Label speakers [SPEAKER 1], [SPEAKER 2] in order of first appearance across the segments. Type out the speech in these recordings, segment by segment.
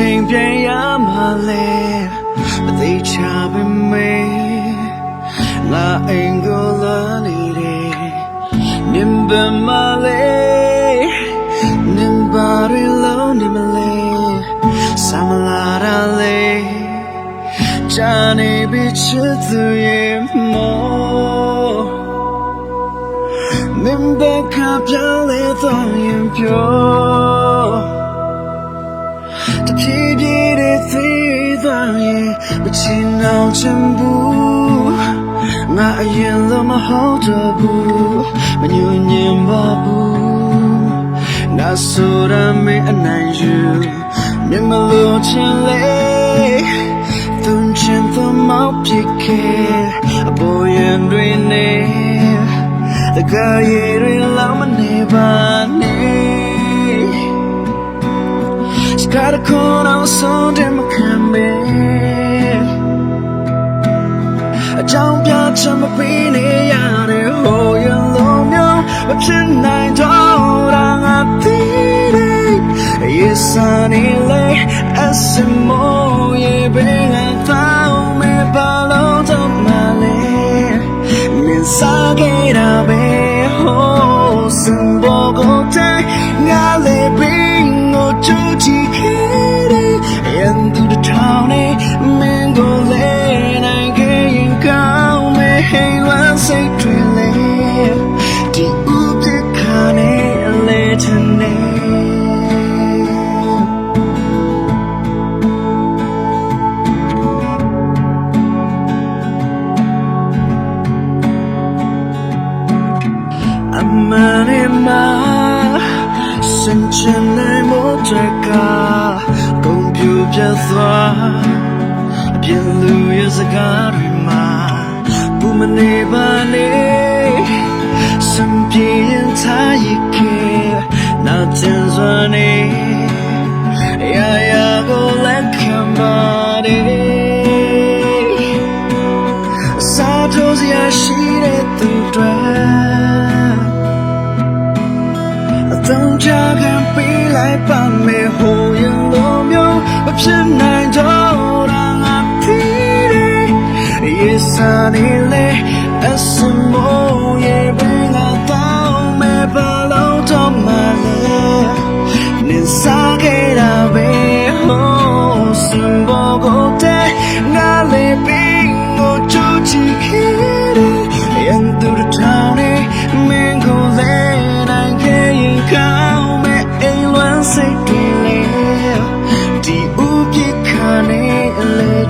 [SPEAKER 1] ချိန်ပြန်ရမှာလဲမသိချပါမေငါအိမ်ကိုလာနေတယ်နင်ဘယ်မှာလဲနင်ဘာရီလုံးနေမလဲဆမ်လာရလဲ Johnny be chithuye mo Nimbe ka pyale tho yin pyo Ta phi phi de thi tho yin Ba chin nao chen bu Nga a yin lo ma ho da bu Ma nyu nyin ba bu Na so ra me a nai yu Min ma lo chen le သူချင်းသမောက်ပြခဲ့အပေါ်ရင်တွင်နေတကယ်ရည်တွေလောင်းမနေပါ စကားခေါ်အောင်ဆုံးတယ်မခံမေအကြောင်းပြချက်မပေးနေရ အမှန်နဲ့မှာစင်ချင်နိုင်မို့တကကုန်ပြူပြတ်သွားအပြင်းလူရဲ့စကားတွေမှာဘူးမနေပါနဲ့စံပြေရင်ထားရခဲ့နောက်တင်စွာနေရာရာကိုလက်ခံပါတယ်စားထိုးစရာရှိတဲ့သူ အသုံးချခံပေးလိုက်ပါမယ်ဟိုရင်လိုမျိုးမဖြစ်နိုင်တော့တာငါသိတယ် Yes I need it as some more yeah bring a down me below to my love နင်စားခဲ့တာပဲဟိုစံဘောကို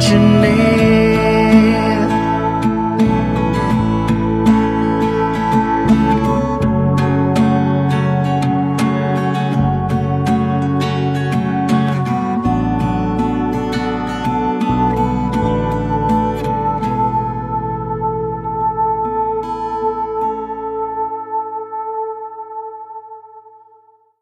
[SPEAKER 1] တ်